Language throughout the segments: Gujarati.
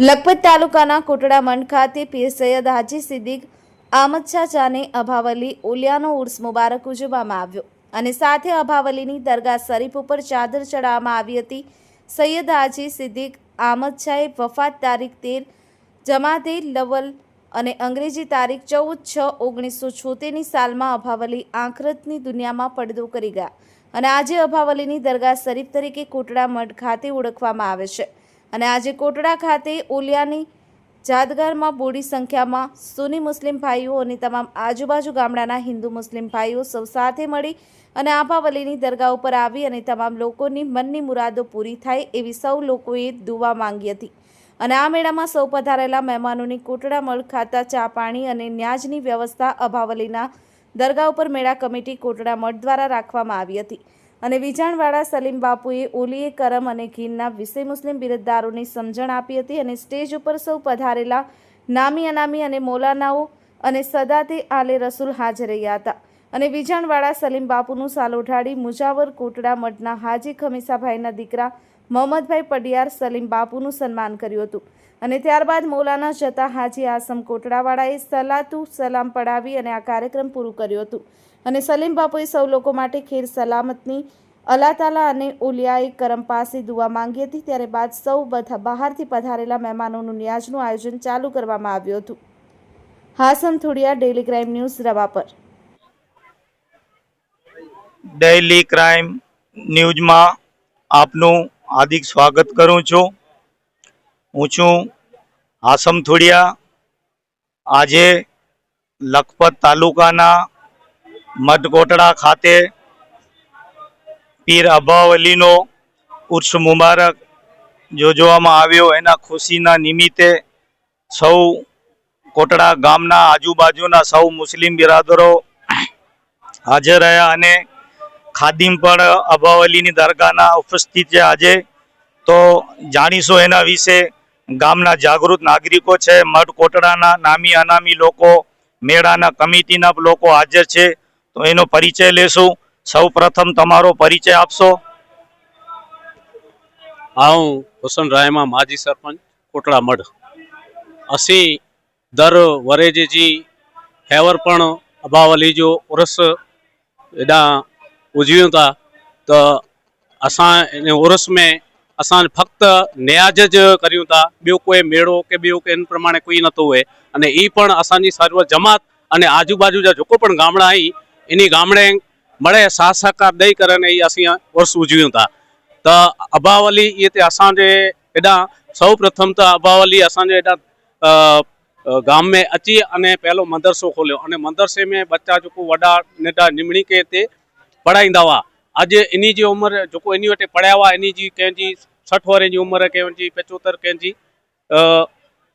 લખપત તાલુકાના કોટડા મંડ ખાતે પીર સૈયદ હાજી સિદ્દીક આમદ શાહ અભાવલી ઓલિયાનો ઉર્સ મુબારક ઉજવવામાં આવ્યો અને સાથે અભાવલીની દરગાહ શરીફ ઉપર ચાદર ચડાવવામાં આવી હતી. સૈયદ હાજી સિદ્દીક આમદ શાહે વફાત તારીખ તેર, જમાતે લવલ અને અંગ્રેજી તારીખ ચૌદ છ ઓગણીસો છોતેરની સાલમાં અભાવલી આંખરતની દુનિયામાં પડદો કરી ગયા અને આજે અભાવલીની દરગાહ શરીફ તરીકે કોટડા મઠ ખાતે ઓળખવામાં આવે છે. અને આજે કોટડા ખાતે ઓલિયાની જાદગારમાં બોડી સંખ્યામાં સુની મુસ્લિમ ભાઈઓ અને તમામ આજુબાજુ ગામડાના હિન્દુ મુસ્લિમ ભાઈઓ સૌ સાથે મળી અને આંબાવલીની દરગાહ ઉપર આવી અને તમામ લોકોની મનની મુરાદો પૂરી થાય એવી સૌ લોકોએ દુવા માંગી હતી. અને આ મેળામાં સૌ પધારેલા મહેમાનોની કોટડા મળ ખાતા ચા પાણી અને ન્યાજની વ્યવસ્થા અભાવલીના દરગાહ ઉપર મેળા કમિટી કોટડા મઠ દ્વારા રાખવામાં આવી હતી. અને વિજાણવાળા સલીમ બાપુએ ઓલીએ કરમ અને ઘીનના વિષય મુસ્લિમ બિરદદારોની સમજણ આપી હતી અને સ્ટેજ ઉપર સૌ પધારેલા નામી અનામી અને મૌલાનાઓ અને સદાતે આલે રસૂલ હાજર રહ્યા હતા. અને વિજાણવાળા સલીમ બાપુનું સાલ મુજાવર કોટડા મઠના હાજી ખમીસાભાઈના દીકરા મોહમ્મદભાઈ પડિયાર સલીમ બાપુનું સન્માન કર્યું હતું. અને ત્યારબાદ મૌલાના જતા હાજી આસમ કોટડાવાળાએ સલાતુ સલામ પડાવી અને આ કાર્યક્રમ પૂરું કર્યું હતું. અને સલીમ બાપુએ સૌ લોકો માટે ખેર સલામતની અલ્લાહ તાલા અને ઓલિયાએ કરમ પાસે દુઆ માંગી હતી. ત્યારે બાદ સૌ બધા બહારથી પધારેલા મહેમાનોનું ન્યાજનું આયોજન ચાલુ કરવામાં આવ્યું હતું. Hasam Thodiya daily crime news, રવા પર. ડેલી ક્રાઇમ ન્યૂઝમાં આપનું હાર્દિક સ્વાગત કરું છું. હું છું હાસમ થોડિયા. આજે લખપત તાલુકાના મઢકોટડા ખાતે પીર અબાવલીનો ઉર્સ મુબારક યોજવામાં આવ્યો. એના ખુશીના નિમિત્તે સૌ કોટડા ગામના આજુબાજુના સૌ મુસ્લિમ બિરાદરો હાજર રહ્યા અને ખાદીમ પણ અબાવલીની દરગાહના ઉપસ્થિત છે આજે. તો જાણીશું એના વિશે ગામના જાગૃત નાગરિકો છે. મઢ કોટડાના નામી અનામી લોકો, મેળાના કમિટીના લોકો હાજર છે. તો એનો પરિચય લેશું. સૌ પ્રથમ તમારો પરિચય આપશો. હા, હું હુસન રાયમાં માજી સરપંચ, કોટડા મઢ. અસી દર વરેજી હેવર પણ અભાવલી જો ઉર્સ એડા ઉજવ્યું था તો असां इन उर्स में असां ફક્ત ન્યાજ જ કર્યું હતા ॿियो કોઈ મેળો કે ॿियो કે એન પ્રમાણે કોઈ નહોતો હોય. અને એ પણ અસાની સર્વ જમાત અને આજુબાજુ જા જોકો પણ ગામડા અહીં इन ગામડે मड़े સાથ સહકાર દઈ કરે ને એ અસી વર્ષ ઉજવ્યું હતા त अबावली इहे ते असांजे हेॾां सौ प्रथम त अबावली असांजे हेॾां गाम में अची अने पहिलो मदरसो खोलियो अने मदरसे में बच्चा जेको वॾा नंढा निमणी के हिते पढ़ाईंदा हुआ अॼु इन जी उमिरि जेको इन वटि पढ़िया हुआ इन जी कंहिंजी सठि वरे जी उमिरि कंहिंजी पंजोतरि कंहिंजी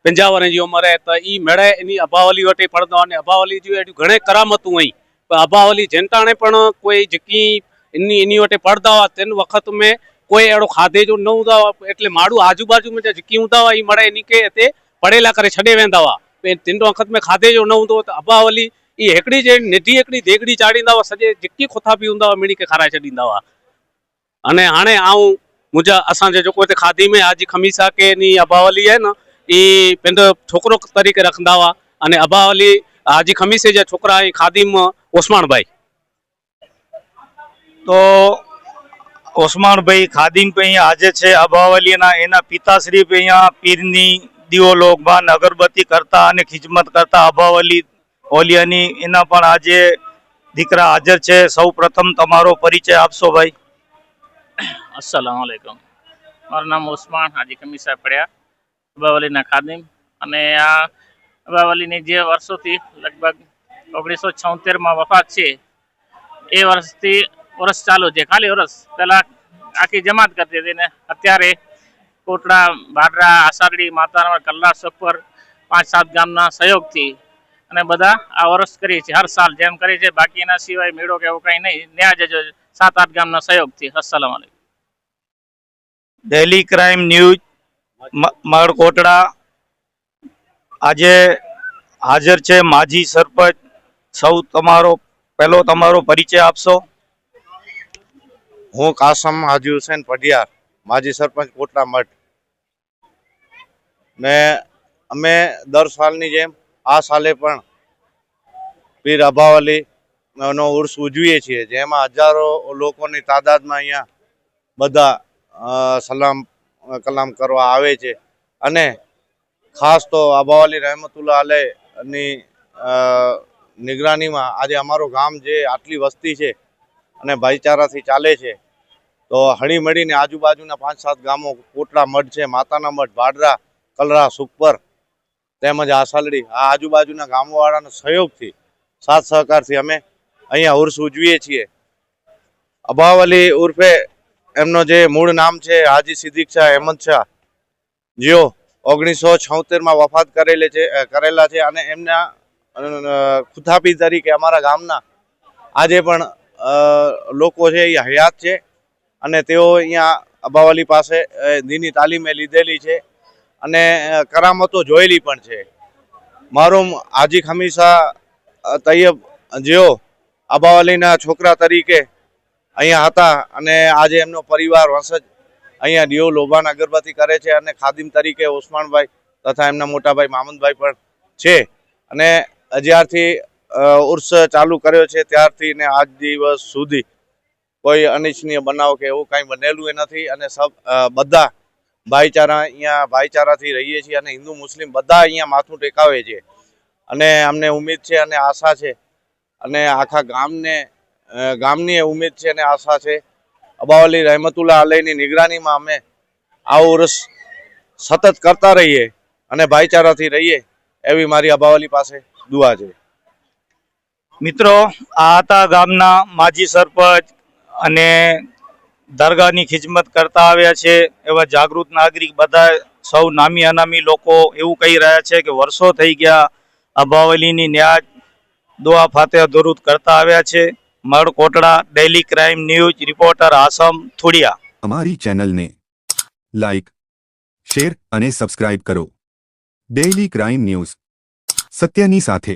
पंजाह वरे जी उमिरि त ई मेड़े इन अबावली वटि पढ़ंदा हुआ अने अबावली जूं अहिड़ियूं घणे करामतूं आहिनि અભાવલી જનતાને પણ કોઈ જકી એની એની વટે પડદા તેન વખત મેં કોઈ એડો ખાધે જો ન ઉદાવા એટલે મારું આજુબાજુ મેં જકી ઉદાવા એ મળે, એની કે તે પડેલા કરે, છડે વેંદાવા તેન વખત મેં ખાધે જો ન ઉદો તો અભાવલી એ હેકડી જે નિઢી હેકડી, દેગડી ચાડીંદાવા સજે જકી ખોથા પી ઉંદાવા મીણી કે ખારા ચડીંદાવા અને હાણે આઉં મુજા અસાંજે જો કોઈ ખાધી મેં, આજી ખમીસા કે ની અભાવલી હે ને એ પેંડો છોકરો તરીકે રખંદાવા અને અભાવલી હાજી ખમીસે જે છોકરા એ ખાદિમ ઓસમાણભાઈ તો ઓસમાણભાઈ ખાદિમ પે અહીંયા હાજર છે. અભાવલીના એના પિતાશ્રી પે અહીંયા પીરની દીવો લોકભાન અગરબત્તી કરતા અને ખિજમત કરતા અભાવલી ઓલિયાની એના પણ આજે દીકરા હાજર છે. સૌ પ્રથમ તમારો પરિચય આપશો ભાઈ. અસલામ વાલેકુમ મારું નામ ઓસમાન હાજી કમીસા પડ્યા. અભાવલીના ખાદીમ. અને આ અબાવલીની જે વર્ષોથી લગભગ ઓગણીસો છોતેરમાં વફાત છે, એ વર્ષથી વર્ષ ચાલુ છે. ખાલી વર્ષ. પહેલાં આખી જમાત કરતી હતી ને અત્યારે કોટડા ભાડરા આસારડી માતાના કલ્લા સફર પાંચ સાત ગામના સહયોગથી અને બધા આ વર્ષ કરીએ છીએ હર સાલ જેમ કરીએ છીએ બાકીના સિવાય મેળો કે એવું કંઈ નહીં. ન્યા જજો. સાત આઠ ગામના સહયોગથી. અસલામ વાલેકુમ ડેલી ક્રાઇમ ન્યૂઝ મળકોટડા આજે હાજર છે માજી સરપંચ. સૌ તમારો, પહેલો તમારો પરિચય આપશો. હું કાસમ હાજી હુસેન પઢિયાર, માજી સરપંચ કોટલા મઠ. ને અમે દર સાલની જેમ આ સાલે પણ પીર અભાવલી નો ઉર્સ ઉજવીએ છીએ, જેમાં હજારો લોકોની તાદાદમાં અહીંયા બધા સલામ, કલામ કરવા આવે છે. અને ખાસ તો અબાવાલી રહેમતુલ્લા અલેની નિગરાનીમાં આજે અમારું ગામ જે આટલી વસ્તી છે અને ભાઈચારાથી ચાલે છે, તો હળી મળીને આજુબાજુના પાંચ સાત ગામો, કોટડા મઢ છે, માતાના મઢ ભાડરા કલરા, સુખપર તેમજ આસાલડી, આ આજુબાજુના ગામોવાળાના સહયોગથી, સાથ સહકારથી અમે અહીંયા ઉર્સ ઉજવીએ છીએ. અબાવલી ઉર્ફે એમનો જે મૂળ નામ છે, હાજી સિદ્દીક શાહ, અહેમદ શાહ. જેઓ. ઓગણીસો છોતેરમાં વફાત કરેલે છે કરેલા છે અને એમના ખુથાપી તરીકે અમારા ગામના આજે પણ લોકો છે એ હયાત છે અને તેઓ અહીંયા અબાવલી પાસે દીની તાલીમે લીધેલી છે અને કરામતો જોયેલી પણ છે. મારું હાજી ખમીસા તૈયબ જેઓ અબાવાલીના છોકરા તરીકે અહીંયા હતા અને આજે એમનો પરિવાર વંશજ અહીંયા ડીઓ લોભાન અગરબત્તી કરે છે અને ખાદિમ તરીકે ઉસ્માનભાઈ તથા એમના મોટાભાઈ મામદભાઈ પણ છે. અને જ્યારથી ઉર્સ ચાલુ કર્યો છે ત્યારથી ને આજ દિવસ સુધી કોઈ અનિચ્છનીય બનાવ કે એવું કાંઈ બનેલું એ નથી અને સબ બધા ભાઈચારા અહીંયા ભાઈચારાથી રહીએ છીએ અને હિન્દુ મુસ્લિમ બધા અહીંયા માથું ટેકાવે છે. અને અમને ઉમેદ છે અને આશા છે. અને આખા ગામને ગામની ઉમેદ છે અને આશા છે અબાવલી રહેમતુલ્લા અલયની નિગરાનીમાં અમે આવો વર્ષ સતત કરતા રહીએ અને ભાઈચારાથી રહીએ એવી મારી અબાવલી પાસે દુઆ છે. મિત્રો, આ હતા ગામના માજી સરપંચ અને દરગાહની ખિજમત કરતા આવ્યા છે એવા જાગૃત નાગરિક બધા સૌ નામી અનામી લોકો એવું કહી રહ્યા છે કે વર્ષો થઈ ગયા અબાવલીની ન્યાજ દુઆ ફાતે દુરુદ કરતા આવ્યા છે. મળ Kotda daily crime news reporter Asam, Thodiya. અમારી ચેનલને લાઇક શેર અને સબસ્ક્રાઇબ કરો. ડેઇલી ક્રાઇમ ન્યૂઝ સત્યની સાથે.